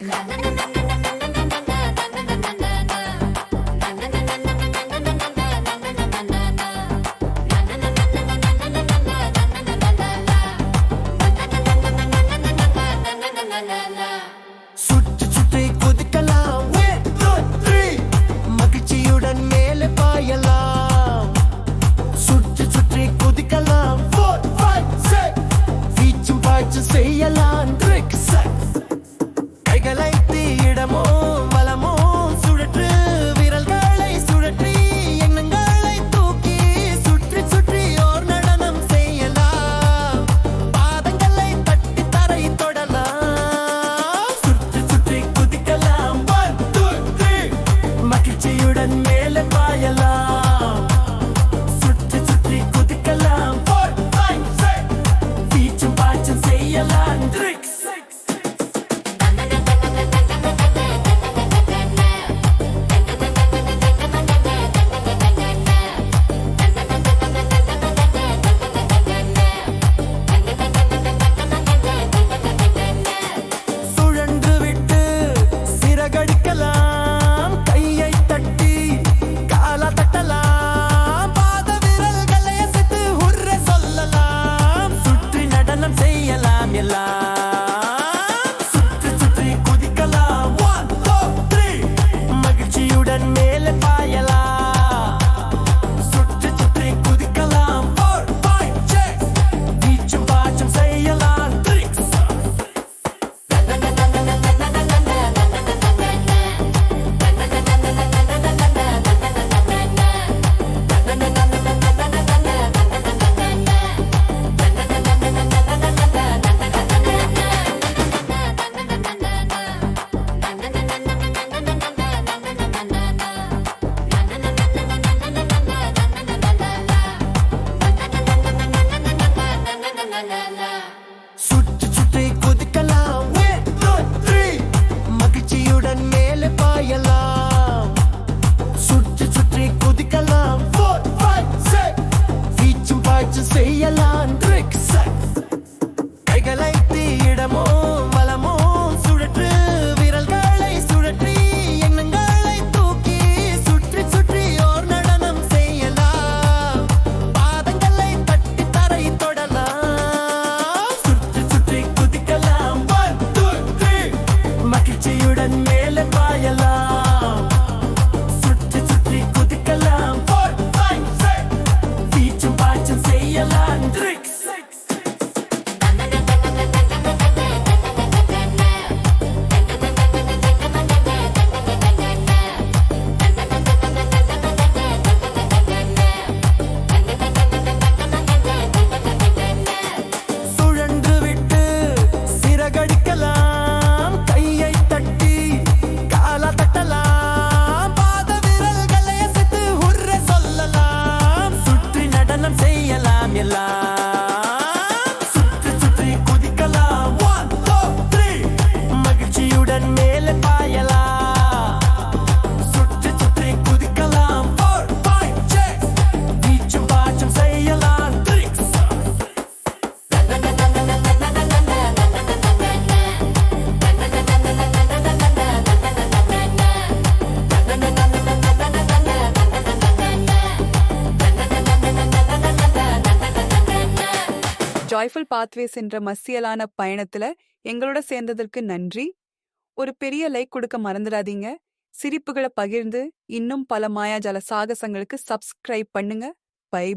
na na na சுற்றி சுற்றி குதிக்கலாம். மகிழ்ச்சியுடன் மேலே பாயலாம். ஜாய்ஃபுல் பாத்வேஸ் என்ற மசியலான பயணத்துல எங்களோட சேர்ந்ததற்கு நன்றி. ஒரு பெரிய லைக் கொடுக்க மறந்துடாதீங்க. சிரிப்புகளை பகிர்ந்து இன்னும் பல மாயாஜால சாகசங்களுக்கு சப்ஸ்கிரைப் பண்ணுங்க. பை